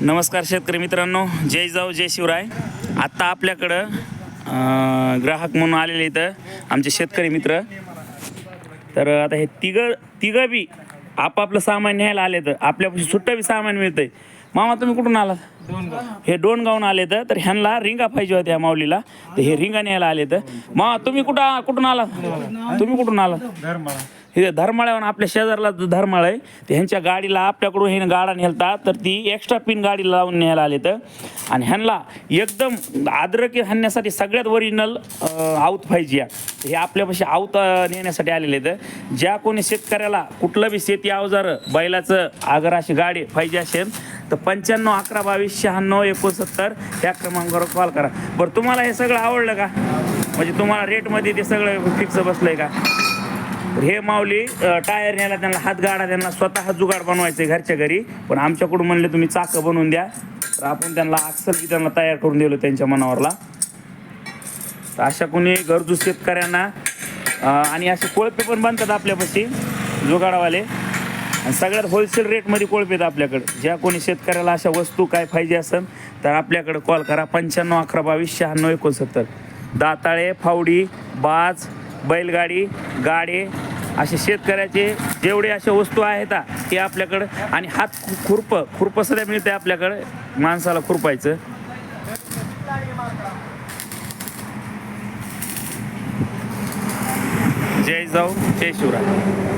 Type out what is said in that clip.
नमस्कार शेतकरी मित्रांनो जय जाऊ जय शिवराय. आत्ता आपल्याकडं ग्राहक म्हणून आलेले इथं आमचे शेतकरी मित्र. तर आता हे तिघं तिघं बी आपापलं सामान न्यायला आले तर आपल्यापाशी सुट्टं बी सामान मिळतंय. मामा तुम्ही कुठून आलात? हे दोन गावून आले तर तर ह्यांना रिंगा पाहिजे होत्या माऊलीला. तर हे रिंगा न्यायला आले तर. मामा तुम्ही कुठं कुठून आलात? तुम्ही कुठून आलात? हे धर्माळ्यावर आपल्या शेजारला धर्माळ आहे तर ह्यांच्या गाडीला आपल्याकडून हे गाडा नेलता तर ती एक्स्ट्रा पिन गाडीला लावून न्यायला आले तर. आणि ह्यांना एकदम आद्रकी हाणण्यासाठी सगळ्यात ओरिजिनल आऊत पाहिजे हे आपल्यापाशी आऊत नेण्यासाठी आलेले तर ज्या कोणी शेतकऱ्याला कुठलं बी शेती अवजार बैलाचं आगराशी अशी गाडी पाहिजे असेल तर पंच्याण्णव अकरा बावीस शहाण्णव एकोणसत्तर या क्रमांकावर कॉल करा. बरं तुम्हाला हे सगळं आवडलं का? म्हणजे तुम्हाला रेटमध्ये ते सगळं फिक्स बसलंय का? हे माऊली टायर न्यायला त्यांना हात गाडा त्यांना स्वतः जुगाड बनवायचे घरच्या घरी. पण आमच्याकडून म्हणले तुम्ही चाकं बनवून द्या. तर आपण त्यांना अक्सर की त्यांना तयार करून दिलो त्यांच्या मनावरला. तर अशा कोणी गरजू शेतकऱ्यांना आणि असे कोळपे पण बनतात आपल्यापाशी जुगाडावाले. आणि सगळ्यात होलसेल रेटमध्ये कोळपेत आपल्याकडं. ज्या कोणी शेतकऱ्याला अशा वस्तू काय पाहिजे असेल तर आपल्याकडं कॉल करा. पंच्याण्णव अकरा बावीस शहाण्णव एकोणसत्तर. दाताळे फावडी बाज बैलगाडी गाडे असे शेतकऱ्याचे जेवढे अशा वस्तू आहेत आ, ते आपल्याकडं. आणि हात खुरपं खुरप खुरपं सध्या मिळते आपल्याकडं. माणसाला खुरपायचं. जय जाऊ जय शिवराय.